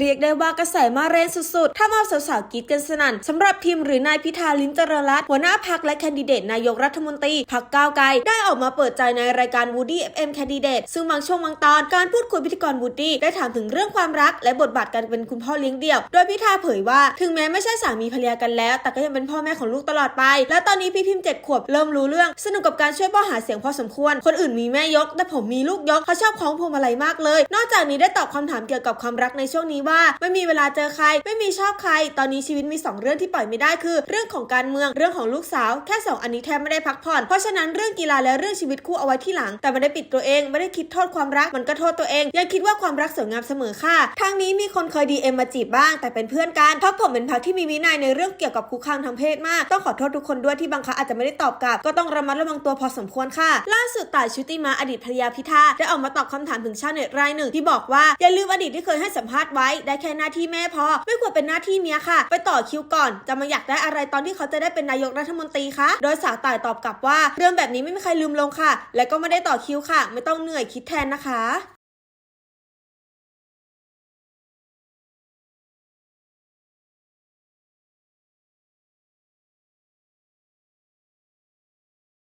เรียกได้ว่ากระแสมาแรงสุดๆถ้ามาสาวๆกีดกันสนั่นสำหรับพิมพ์หรือนายพิธาลิมเจริญรัตน์หัวหน้าพักและแคนดิเดตนายกรัฐมนตรีพักก้าวไกลได้ออกมาเปิดใจในรายการ Woody FM Candidate ซึ่งบางช่วงบางตอนการพูดคุยพิธีกร Woody ได้ถามถึงเรื่องความรัก และบทบาทการเป็นคุณพ่อเลี้ยงเดี่ยว โดยพิธาเผยว่าถึงแม้ไม่ใช่สามีภรรยากันแล้ว แต่ก็ยังเป็นพ่อแม่ของลูกตลอดไป และตอนนี้พี่พิมพ์เจ็ดขวบเริ่มรู้เรื่อง สนุกกับการช่วยพ่อหาเสียงพอสมควร คนอื่นมีแม่ยก แต่ผมมีลูกยกเขาชอบคล้องพวงมาลัยมากเลย นอกจากนี้ได้ตอบคำถามเกี่ยวกับความรักในช่วงนี้ว่า ไม่มีเวลาเจอใคร ไม่มีชอบใคร ตอนนี้ชีวิตมี 2 เรื่องที่ปล่อยไม่ได้คือ เรื่องของการเมืองเรื่องของลูกสาวแค่ 2 อันนี้แทบไม่ได้พักผ่อน เพราะฉะนั้นเรื่องกีฬาและเรื่องชีวิตคู่เอาไว้ที่หลัง แต่ไม่ได้ปิดตัวเอง ไม่ได้คิดโทษความรักมันก็โทษตัวเอง ยังคิดว่าความรักสวยงามเสมอค่ะทางนี้มีคนเคยดีเอ็มมาจีบบ้าง แต่เป็นเพื่อนกันเพราะผมเป็นพักที่มีวินัยในเรื่องเกี่ยวกับคุกคามทางเพศมากต้องขอโทษทุกคนด้วยที่บางครั้งอาจจะไม่ได้ตอบกลับ ก็ต้องระมัดระวังตัวพอสมควรค่ะ ล่าสุดต่ายชุติมาอดีตภรรยาพิธาได้ออกมาตอบคำถามถึงชาวเน็ตรายหนึ่งที่บอกว่าอย่าลืมอดีตที่เคยให้สัมภาษณ์ไว้ได้แค่หน้าที่แม่พอ ไม่ควรเป็นหน้าที่เมียค่ะ ไปต่อคิวก่อน จะมาอยากได้อะไรตอนที่เขาจะได้เป็นนายกรัฐมนตรีคะโดยสาวต่ายตอบกลับว่า เรื่องแบบนี้ไม่มีใครลืมลงค่ะ และก็ไม่ได้ต่อคิวค่ะ ไม่ต้องเหนื่อยคิดแทนนะคะ